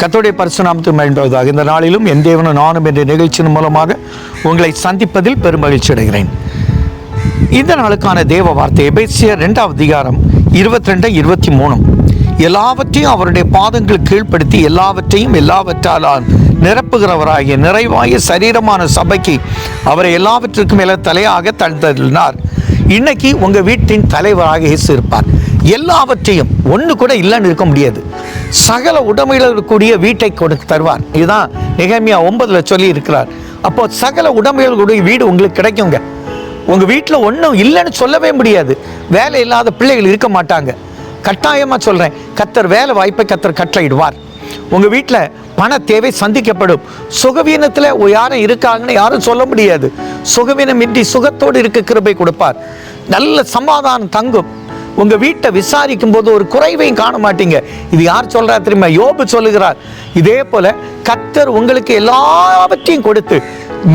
கத்தோடைய பரிசுநாமத்து மகிழ்ந்தவதாக இந்த நாளிலும் என் தேவனும் நானும் என்ற நிகழ்ச்சியின் மூலமாக உங்களை சந்திப்பதில் பெருமகிழ்ச்சி அடைகிறேன். இந்த நாளுக்கான தேவ வார்த்தை எபேசியர் ரெண்டாவது அதிகாரம் இருபத்தி ரெண்டு இருபத்தி மூணு எல்லாவற்றையும் அவருடைய பாதங்கள் கீழ்ப்படுத்தி எல்லாவற்றையும் எல்லாவற்றால் நிரப்புகிறவராகிய நிறைவாய சரீரமான சபைக்கு அவரை எல்லாவற்றிற்கும் மேல தலையாக தந்தள்ளினார் இன்னைக்கு உங்கள் வீட்டின் தலைவராக இயேசு இருப்பார். எல்லாவற்றையும் ஒன்று கூட இல்லைன்னு இருக்க முடியாது. சகல உடைமையில் இருக்கக்கூடிய வீட்டை கொடுத்து தருவார். இதுதான் நிகழ்மையா ஒன்பதில் சொல்லி இருக்கிறார். அப்போ சகல உடமைகளுடைய வீடு உங்களுக்கு கிடைக்குங்க. உங்கள் வீட்டில் ஒன்றும் இல்லைன்னு சொல்லவே முடியாது. வேலை இல்லாத பிள்ளைகள் இருக்க மாட்டாங்க. கட்டாயமாக சொல்கிறேன் கத்தர் வேலை வாய்ப்பை கத்தர் கட்டளையிடுவார். உங்கள் வீட்டில் பண தேவை சந்திக்கப்படும். சுகவீனத்தில் யாரும் இருக்காங்கன்னு யாரும் சொல்ல முடியாது. சுகவீனமின்றி சுகத்தோடு இருக்க கிருபை கொடுப்பார். நல்ல சமாதானம் தங்கும். உங்கள் வீட்டை விசாரிக்கும் போது ஒரு குறைவையும் காண மாட்டீங்க. இது யார் சொல்கிறார் தெரியுமா? யோபு சொல்லுகிறார். இதே போல கத்தர் உங்களுக்கு எல்லாவற்றையும் கொடுத்து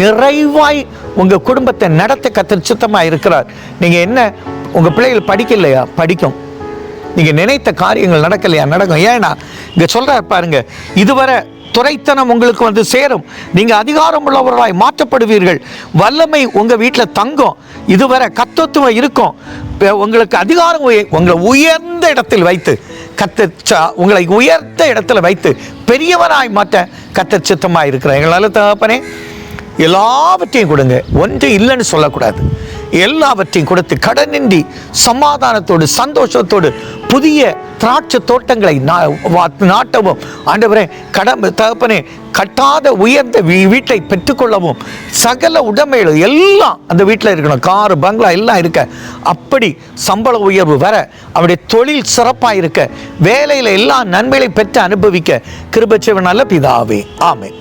நிறைவாய் உங்கள் குடும்பத்தை நடத்த கத்தர் சுத்தமாக இருக்கிறார் நீங்கள் என்ன உங்கள் பிள்ளைகள் படிக்கலையா? படிக்கும். நீங்கள் நினைத்த காரியங்கள் நடக்கலையா? நடக்கும். ஏன்னா இங்கே சொல்கிற பாருங்க இதுவரை துறைத்தனம் உங்களுக்கு வந்து சேரும். நீங்கள் அதிகாரம் உள்ளவர்களாய் மாற்றப்படுவீர்கள். வல்லமை உங்கள் வீட்டில் தங்கும். இதுவரை கத்தத்துவம் இருக்கும். உங்களுக்கு அதிகாரம் உங்களை உயர்ந்த இடத்தில் வைத்து கத்த உங்களை உயர்ந்த இடத்துல வைத்து பெரியவராய் மாற்ற கத்த சித்தமாக இருக்கிற எங்களால் தகப்பனே எல்லாவற்றையும் கொடுங்க. ஒன்று இல்லைன்னு சொல்லக்கூடாது. எல்லாவற்றையும் கொடுத்து கடனின்றி சமாதானத்தோடு சந்தோஷத்தோடு புதிய திராட்சை தோட்டங்களை நா- வா- நாட்டவும். ஆண்டவரே கடமை தகப்பனே கட்டாத உயர்ந்த வீ- வீட்டை பெற்றுக்கொள்ளவும் சகல உடமைகள் எல்லாம் அந்த வீட்டில் இருக்கணும். காரு பங்களா எல்லாம் இருக்க. அப்படி சம்பள உயர்வு வர அவருடைய தொழில் சிறப்பாக இருக்க வேலையில் எல்லா நன்மைகளை பெற்று அனுபவிக்க கிருபச்சவன் நல்ல பிதாவே. ஆமை